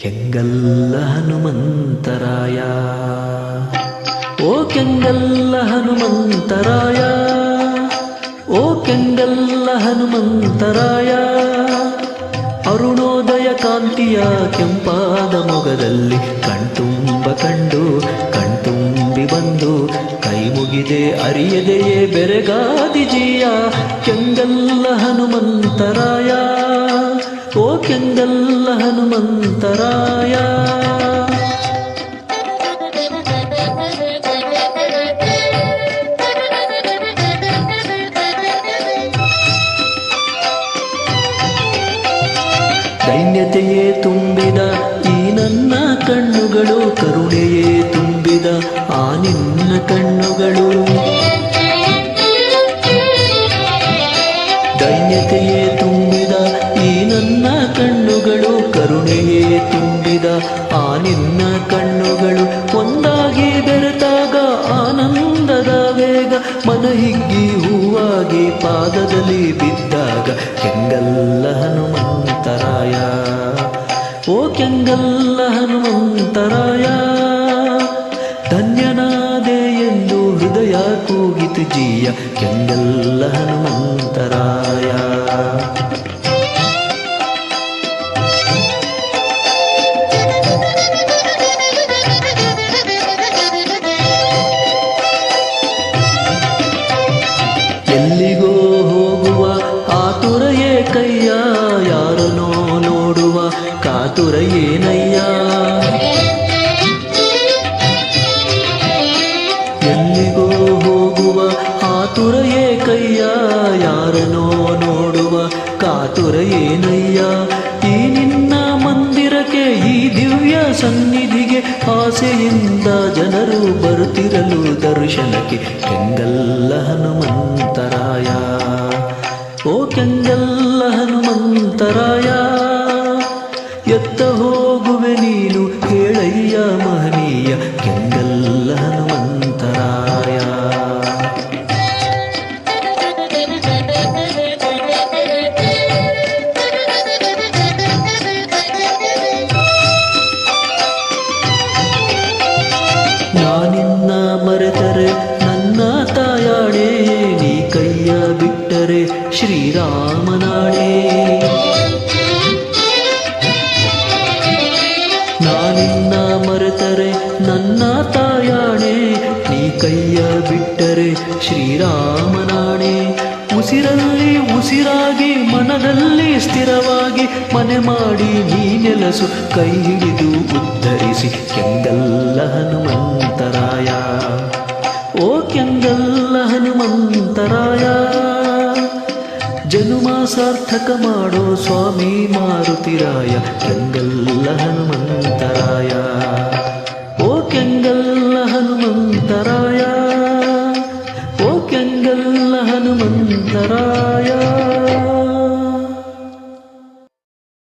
ಕೆಂಗಲ್ಲ ಹನುಮಂತರಾಯ. ಓ ಕೆಂಗಲ್ಲ ಹನುಮಂತರಾಯ. ಓ ಕೆಂಗಲ್ಲ ಹನುಮಂತರಾಯ. ಅರುಣೋದಯ ಕಾಂತಿಯ ಕೆಂಪಾದ ಮೊಗದಲ್ಲಿ ಕಣ್ತುಂಬ ಕಂಡು, ಕಣ್ತುಂಬಿ ಬಂದು, ಕೈ ಮುಗಿದೆ ಅರಿಯದೆಯೇ ಬೆರೆಗಾದಿಜಿಯ. ಕೆಂಗಲ್ಲ ಹನುಮಂತರಾಯ. ಓ ಕೆಂಗಲ್ಲ ಹನುಮಂತರಾಯ. ದೈನ್ಯತೆಯೇ ತುಂಬಿದ ಈ ನನ್ನ ಕಣ್ಣುಗಳು ಕರುಣೆಯೇ ತುಂಬಿದ ಆ ನಿನ್ನ ಕಣ್ಣುಗಳು. ಆ ನಿನ್ನ ಕಣ್ಣುಗಳು ಒಂದಾಗಿ ಬೆರೆತಾಗ ಆನಂದದ ವೇಗ ಮನ ಹಿಗ್ಗಿ ಹೂವಾಗಿ ಪಾದದಲ್ಲಿ ಬಿದ್ದಾಗ ಕೆಂಗಲ್ಲ ಹನುಮಂತರಾಯ. ಓ ಕೆಂಗಲ್ಲ ಹನುಮಂತರಾಯ, ಧನ್ಯನಾದೆ ಎಂದು ಹೃದಯ ಕೂಗಿತು ಜೀಯ ಕೆಂಗಲ್ಲ ಹನುಮಂತರಾಯ ಕಾತುರ ಏನಯ್ಯ? ಎಲ್ಲಿಗೋ ಹೋಗುವ ಆತುರ ಏಕಯ್ಯ ಯಾರನೋ ನೋಡುವ ಕಾತುರ ಏನಯ್ಯ? ಈ ನಿನ್ನ ಮಂದಿರಕ್ಕೆ, ಈ ದಿವ್ಯ ಸನ್ನಿಧಿಗೆ ಆಸೆಯಿಂದ ಜನರು ಬರುತ್ತಿರಲು ದರ್ಶನಕ್ಕೆ ಕೆಂಗಲ್ಲ ಹನುಮಂತರಾಯ. ಓ ಕೆಂಗಲ್ಲ ಹನುಮಂತರಾಯ ನಾನಿನ್ನ ಮರೆತರೆ, ನನ್ನ ತಾಯಾಣೆ, ನೀ ಕೈಯ ಬಿಟ್ಟರೆ ಶ್ರೀರಾಮನಾಣೆ. ನಾನಿನ್ನ ಮರೆತರೆ, ನನ್ನ ತಾಯಾಣೆ, ನೀ ಕೈಯ ಬಿಟ್ಟರೆ ಶ್ರೀರಾಮನಾಣೆ. ಉಸಿರಲ್ಲಿ ಉಸಿರಾಗಿ, ಮನದಲ್ಲಿ ಸ್ಥಿರವಾಗಿ, ಮನೆ ಮಾಡಿ ನೀ ನೆಲಸು, ಕೈ ಹಿಡಿದು ಉದ್ಧರಿಸಿ, ಕೆಂಗಲ್ಲ ಹನುಮಂತರಾಯ ಭಗವಂತರಾಯ ಜನುಮ ಸಾರ್ಥಕ ಮಾಡೋ ಸ್ವಾಮಿ ಮಾರುತಿರಾಯ ಕೆಂಗಲ್ಲ ಹನುಮಂತರಾಯ. ಓ ಕೆಂಗಲ್ಲ ಹನುಮಂತರಾಯ ಓ ಕೆಂಗಲ್ಲ ಹನುಮಂತರಾಯ.